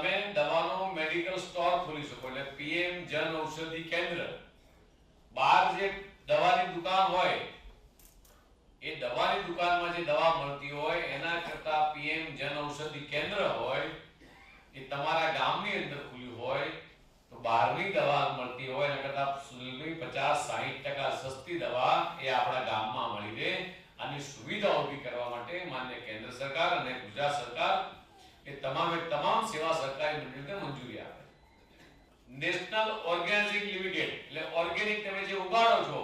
તમે દવાનો medical store ખોલી શકો. એટલે પીએમ જન ઔષધિ કેન્દ્ર. બહાર જે દવાની દુકાન હોય, એ દવાની દુકાનમાં જે દવા મળતી હોય, એના કરતા પીએમ જન ઔષધિ કેન્દ્ર હોય, એ તમારા ગામની અંદર ખુલ્યું હોય, તો બહારની દવા મળતી હોય, એના કરતા સુલભી પચાસ, સાહીઠ ટકા સસ્તી દવા એ આપણા ગામમાં મળી રહે. આની સુવિધા ઊભી કરવા માટે માન્ય કેન્દ્ર સરકાર અને ગુજરાત સરકાર એ તમામે તમામ સેવા સહકારી મંડળને મંજૂરી આપે. નેશનલ ઓર્ગેનિક લિમિટેડ, એટલે ઓર્ગેનિક તમે જે ઉગાડો છો,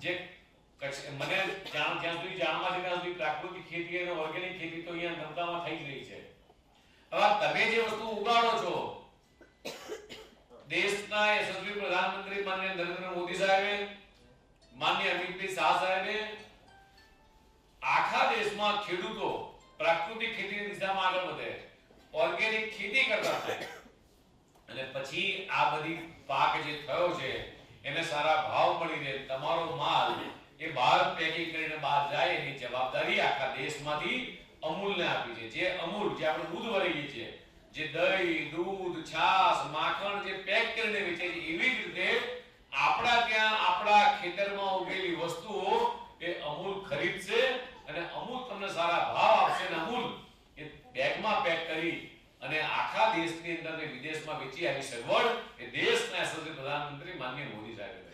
જે મને જાણ જ્યાં સુધી જાણમાં છે સુધી પ્રાકૃતિક ખેતી અને ઓર્ગેનિક ખેતી તો અહીંયા ધંધામાં થઈ જ રહી છે. હવે તમે જે વસ્તુ ઉગાડો છો, દેશના યશસ્વી પ્રધાનમંત્રી માન્ય નરેન્દ્ર મોદી સાહેબે, માન્ય અમિતભાઈ શાહ સાહેબે પ્રાકૃતિક ખેતીની દિશામાં આગળ વધે. ઓર્ગેનિક ખેતી કરતા થાય. અને પછી આ બધી પાક જે થયો છે, એને સારા ભાવ મળી રહે તમારો માલ એ બહાર પેકિંગ કરીને બહાર જાય એની જવાબદારી આખા દેશમાંથી અમૂલને આપી છે. જે અમૂલ, જે આપણે દૂધ વરાઈએ છીએ, જે દહીં, દૂધ, છાશ, માખણ જે પેક કરીને વેચે છે, એવી જ રીતે આપણા ત્યાં, આપણા ખેતરમાં ઉગેલી વસ્તુઓ એ અમૂલ ખરીદશે અને અમૂલ તમને સારા ભાવ અને અમૂલ પેક કરી અને આખા દેશની અંદર વિદેશમાં વેચી આવી સગવડ એ દેશના યશસ્વી પ્રધાનમંત્રી માનનીય મોદી સાહેબ.